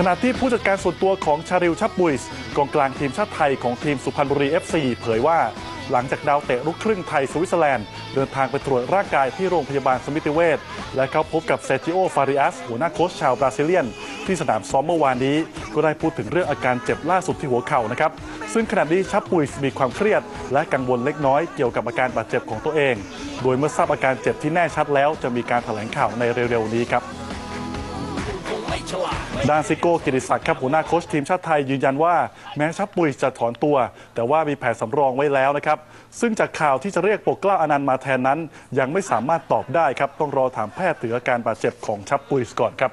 ขณะที่ผู้จัดการส่วนตัวของชาริลชับบุยส์กองกลางทีมชาติไทยของทีมสุพรรณบุรี FC เผยว่า หลังจากดาวเตะลูกครึ่งไทยสวิตเซอร์แลนด์ เดินทางไปตรวจร่างกายที่โรงพยาบาลสมิติเวชและเข้าพบกับเซจิโอฟาริอัสหัวหน้าโค้ชชาวบราซิเลียน ที่สนามซ้อมเมื่อวานนี้ ก็ได้พูดถึงเรื่องอาการเจ็บล่าสุดที่หัวเข่านะครับซึ่งขณะนี้ชับปุยส์มีความเครียด และกังวลเล็กน้อยเกี่ยวกับอาการบาดเจ็บของตัวเอง โดยเมื่อทราบอาการเจ็บที่แน่ชัดแล้วจะมีการแถลงข่าวในเร็วๆนี้ครับ ด้านซิโก้กิติศักดิ์ครับหัวหน้าโค้ชทีมชาติไทยยืนยันว่าแม้ชับปุยจะถอนตัว แต่ว่ามีแผนสำรองไว้แล้วนะครับ ซึ่งจากข่าวที่จะเรียกปกเกล้าอนันต์มาแทนนั้น ยังไม่สามารถตอบได้ครับ ต้องรอถามแพทย์ถึงอาการบาดเจ็บของชับปุยก่อนครับ